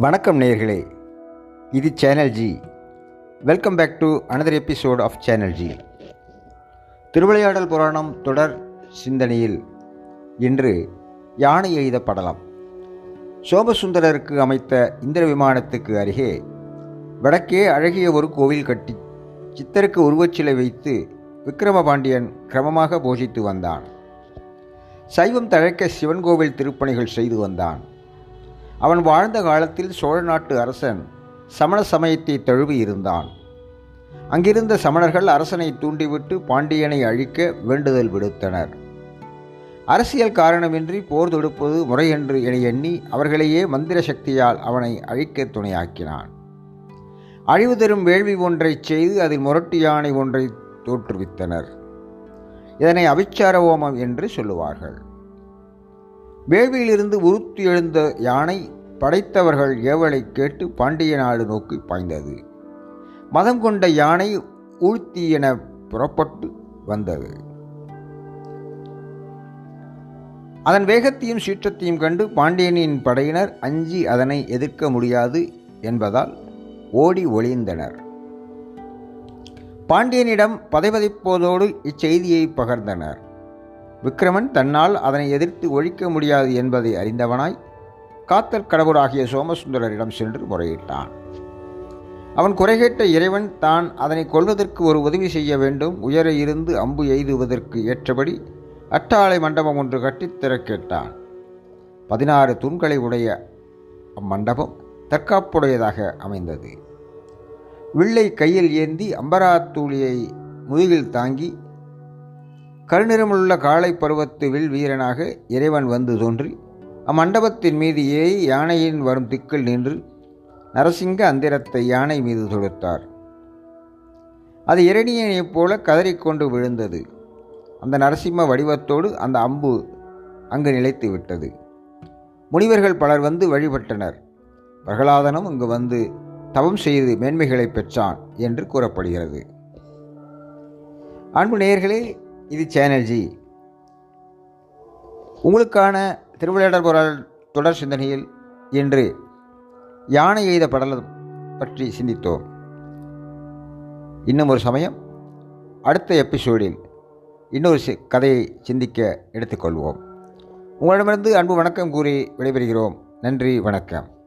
வணக்கம் நேயர்களே. இது channel G welcome back to another episode of channel G Thiruvilaiyadal Puranam தொடர் சிந்தனையில் இன்று யானை எழுதப்படலாம் சோமசுந்தரருக்கு அமைத்த இந்திர விமானத்துக்கு அருகே வடக்கே அழகிய ஒரு கோவில் கட்டி சித்தருக்கு உருவச்சிலை வைத்து விக்கிரமபாண்டியன் கிரமமாக போஷித்து வந்தான். சைவம் தழைக்க சிவன் கோவில் திருப்பணிகள் செய்து வந்தான். அவன் வாழ்ந்த காலத்தில் சோழ நாட்டு அரசன் சமண சமயத்தை தழுவி இருந்தான். அங்கிருந்த சமணர்கள் அரசனை தூண்டிவிட்டு பாண்டியனை அழிக்க வேண்டுதல் விடுத்தனர். அரசியல் காரணமின்றி போர் தொடுப்பது முறையென்று என எண்ணி அவர்களையே மந்திர சக்தியால் அவனை அழிக்க துணையாக்கினான். அழிவு தரும் வேள்வி ஒன்றைச் செய்து அதில் முரட்டு யானை ஒன்றை தோற்றுவித்தனர். இதனை அவிச்சார ஓமம் என்று சொல்லுவார்கள். வேள்வியிலிருந்து உருத்து எழுந்த யானை படைத்தவர்கள் ஏவலை கேட்டு பாண்டிய நாடு நோக்கி பாய்ந்தது. மதம் கொண்ட யானை ஊழ்த்தி என புறப்பட்டு வந்தது. அதன் வேகத்தையும் சீற்றத்தையும் கண்டு பாண்டியனின் படையினர் அஞ்சி அதனை எதிர்க்க முடியாது என்பதால் ஓடி ஒளிந்தனர். பாண்டியனிடம் பதைபதைப்போதோடு இச்செய்தியை பகர்ந்தனர். விக்ரமன் தன்னால் அதனை எதிர்த்து ஒழிக்க முடியாது என்பதை அறிந்தவனாய் காத்தல் கடவுளாகிய சோமசுந்தரரிடம் சென்று முறையிட்டான். அவன் குறைகேட்ட இறைவன் தான் அதனை கொல்வதற்கு ஒரு உதவி செய்ய வேண்டும். உயர இருந்து அம்பு எய்துவதற்கு ஏற்றபடி அட்டாளை மண்டபம் ஒன்று கட்டித்தர கேட்டான் பதினாறு தூண்களை உடைய அம்மண்டபம் தற்காப்புடையதாக அமைந்தது. வில்லை கையில் ஏந்தி அம்பராத்தூளியை முதுகில் தாங்கி கருநிறமுள்ள காளை பருவத்து வில் வீரனாக இறைவன் வந்து தோன்றி அம்மண்டபத்தின் மீது ஏறி யானையின் வரும் திக்கில் நின்று நரசிங்க அந்திரத்தை யானை மீது தொடுத்தார் அது இரணியனைப் போல கதறிக்கொண்டு விழுந்தது. அந்த நரசிம்ம வடிவத்தோடு அந்த அம்பு அங்கு நிலைத்து விட்டது. முனிவர்கள் பலர் வந்து வழிபட்டனர். பிரகலாதனும் இங்கு வந்து தவம் செய்து மேன்மைகளை பெற்றான் என்று கூறப்படுகிறது. அன்பு நேயர்களே இது சேனர்ஜி உங்களுக்கான திருவிளையாடல் குரல் தொடர் சிந்தனையில் இன்று யானை எய்த படலம் பற்றி சிந்தித்தோம். இன்னும் ஒரு சமயம் அடுத்த எபிசோடில் இன்னொரு சி- கதையை சிந்திக்க எடுத்துக்கொள்வோம். உங்களிடமிருந்து அன்பு வணக்கம் கூறி விடைபெறுகிறோம். நன்றி வணக்கம்.